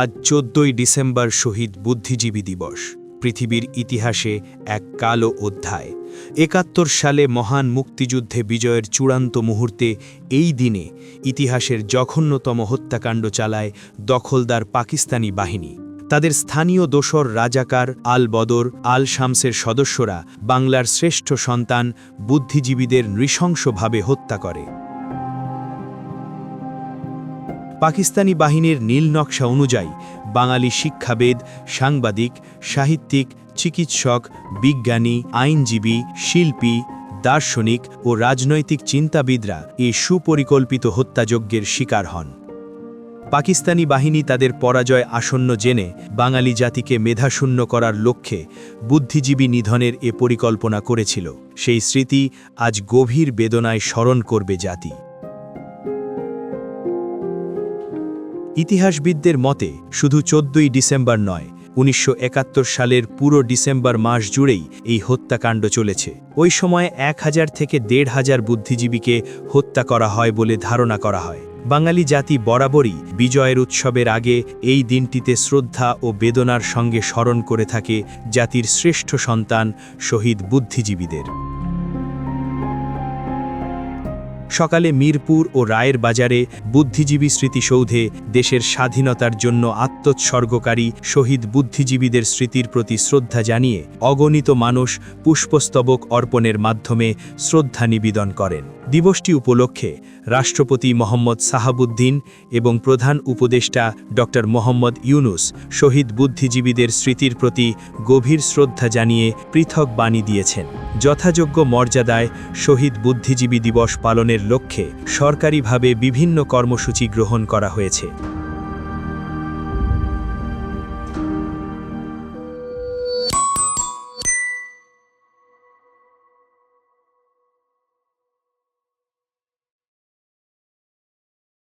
আজ চোদ্দই ডিসেম্বর শহীদ বুদ্ধিজীবী দিবস। পৃথিবীর ইতিহাসে এক কালো অধ্যায়। একাত্তর সালে মহান মুক্তিযুদ্ধে বিজয়ের চূড়ান্ত মুহূর্তে এই দিনে ইতিহাসের জঘন্যতম হত্যাকাণ্ড চালায় দখলদার পাকিস্তানি বাহিনী। তাদের স্থানীয় দোসর রাজাকার আল বদর আল শামসের সদস্যরা বাংলার শ্রেষ্ঠ সন্তান বুদ্ধিজীবীদের নৃশংসভাবে হত্যা করে। পাকিস্তানি বাহিনীর নীল নকশা অনুযায়ী বাঙালি শিক্ষাবেদ, সাংবাদিক, সাহিত্যিক, চিকিৎসক, বিজ্ঞানী, আইনজীবী, শিল্পী, দার্শনিক ও রাজনৈতিক চিন্তাবিদরা এই সুপরিকল্পিত হত্যাযজ্ঞের শিকার হন। পাকিস্তানি বাহিনী তাদের পরাজয় আসন্ন জেনে বাঙালি জাতিকে মেধাশূন্য করার লক্ষ্যে বুদ্ধিজীবী নিধনের এ পরিকল্পনা করেছিল। সেই স্মৃতি আজ গভীর বেদনায় স্মরণ করবে জাতি। ইতিহাসবিদদের মতে, শুধু চোদ্দই ডিসেম্বর নয়, উনিশশো সালের পুরো ডিসেম্বর মাস জুড়েই এই হত্যাকাণ্ড চলেছে। ওই সময়ে এক হাজার থেকে দেড় হাজার বুদ্ধিজীবীকে হত্যা করা হয় বলে ধারণা করা হয়। বাঙালি জাতি বরাবরই বিজয়ের উৎসবের আগে এই দিনটিতে শ্রদ্ধা ও বেদনার সঙ্গে স্মরণ করে থাকে জাতির শ্রেষ্ঠ সন্তান শহীদ বুদ্ধিজীবীদের। সকালে মিরপুর ও রায়ের বাজারে বুদ্ধিজীবী স্মৃতিসৌধে দেশের স্বাধীনতার জন্য আত্মোৎসর্গকারী শহীদ বুদ্ধিজীবীদের স্মৃতির প্রতি শ্রদ্ধা জানিয়ে অগণিত মানুষ পুষ্পস্তবক অর্পণের মাধ্যমে শ্রদ্ধা নিবেদন করেন। দিবসটি উপলক্ষে রাষ্ট্রপতি মোহাম্মদ সাহাবুদ্দিন এবং প্রধান উপদেষ্টা ড. মোহাম্মদ ইউনুস শহীদ বুদ্ধিজীবীদের স্মৃতির প্রতি গভীর শ্রদ্ধা জানিয়ে পৃথক বাণী দিয়েছেন। যথাযোগ্য মর্যাদায় শহীদ বুদ্ধিজীবী দিবস পালনের লক্ষ্যে সরকারিভাবে বিভিন্ন কর্মসূচি গ্রহণ করা হয়েছে।